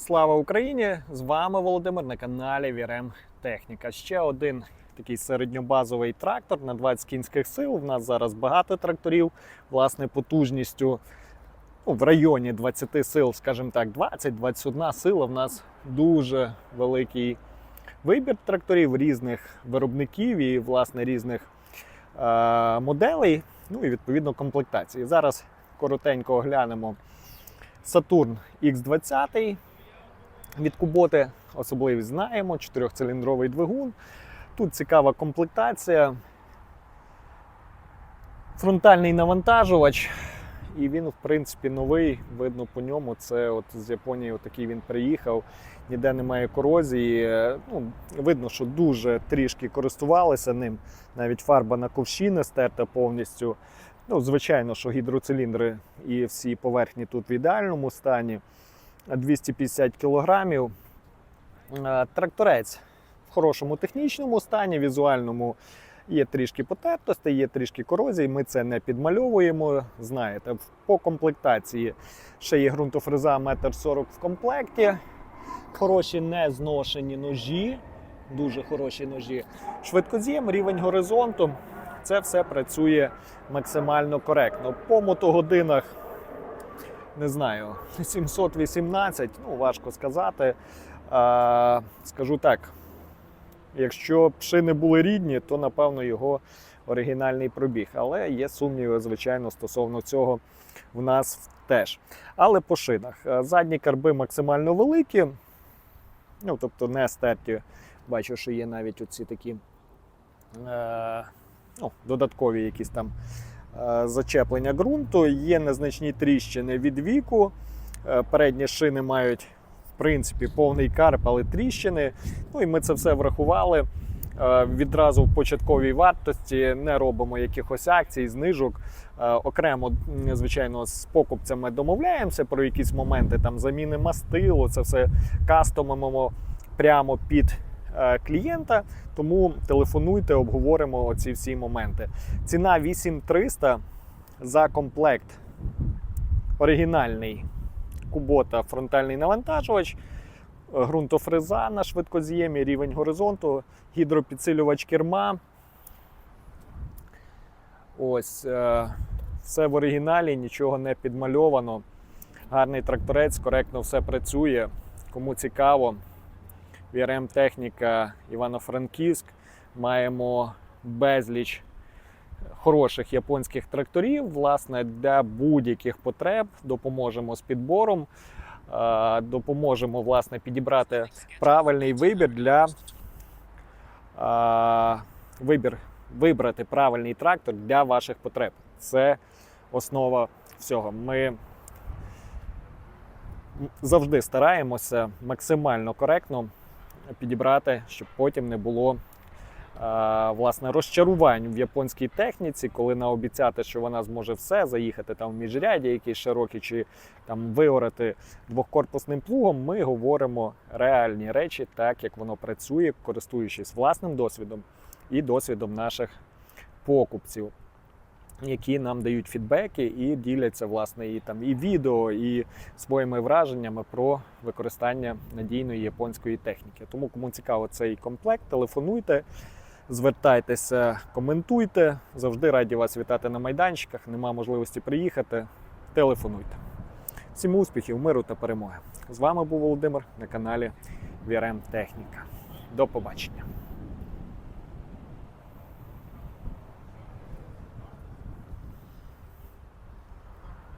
Слава Україні! З вами Володимир на каналі Вірем Техніка. Ще один такий середньобазовий трактор на 20 кінських сил. У нас зараз багато тракторів, власне, потужністю ну, в районі 20 сил, скажімо так, 20-21 сила. В нас дуже великий вибір тракторів різних виробників і, власне, різних е- моделей, ну і відповідно комплектації. Зараз коротенько оглянемо Saturn X20 від Куботи. Особливість знаємо, чотирьохциліндровий двигун. Тут цікава комплектація. Фронтальний навантажувач. І він, в принципі, новий. Видно по ньому. Це от з Японії отакий він приїхав. Ніде немає корозії. Ну, видно, що дуже трішки користувалися ним. Навіть фарба на ковші не стерта повністю. Ну, звичайно, що гідроциліндри і всі поверхні тут в ідеальному стані. 250 кілограмів. Е, Тракторець в хорошому технічному стані, візуальному є трішки потертостей, є трішки корозії. Ми це не підмальовуємо. Знаєте, по комплектації ще є ґрунтофреза 1,40 м в комплекті. Хороші незношені ножі, дуже хороші ножі. Швидкоз'єм, рівень горизонту. Це все працює максимально коректно. По мотогодинах не знаю, 718, ну важко сказати. А, скажу так, якщо б шини були рідні, то напевно його оригінальний пробіг. Але є сумніви, звичайно, стосовно цього в нас теж. Але по шинах. Е, Задні карби максимально великі, ну тобто не стерті. Бачу, що є навіть оці такі е, ну, додаткові якісь там е, зачеплення ґрунту, є незначні тріщини від віку. Е, Передні шини мають в принципі повний карп, але тріщини. Ну і ми це все врахували. Е, Відразу в початковій вартості не робимо якихось акцій, знижок. Е, Окремо, звичайно, з покупцями домовляємося про якісь моменти там заміни мастилу. Це все кастомимо прямо під е, клієнта. Тому телефонуйте, обговоримо оці всі моменти. Ціна 8300 за комплект. Оригінальний кубота фронтальний навантажувач, е, ґрунтофреза на швидкоз'ємі, рівень горизонту, гідропідсилювач керма. Ось е, все в оригіналі, нічого не підмальовано. Гарний тракторець, коректно все працює. Кому цікаво, VRM техніка Івано-Франківськ. Маємо безліч хороших японських тракторів, власне, для будь-яких потреб допоможемо з підбором, допоможемо власне, підібрати правильний вибір для вибір, вибрати правильний трактор для ваших потреб. Це основа всього. Ми завжди стараємося максимально коректно підібрати, щоб потім не було е, власне розчарувань в японській техніці, коли наобіцяти, що вона зможе все заїхати там в міжряді, якісь широкі, чи там виорати двохкорпусним плугом. Ми говоримо реальні речі, так як воно працює, користуючись власним досвідом і досвідом наших покупців. Які нам дають фідбеки і діляться власне і там і відео, і своїми враженнями про використання надійної японської техніки. Тому кому цікаво цей комплект, телефонуйте, звертайтеся, коментуйте. Завжди раді вас вітати на майданчиках. Нема можливості приїхати. Телефонуйте. Всім успіхів, миру та перемоги. З вами був Володимир на каналі VRM Техніка. До побачення.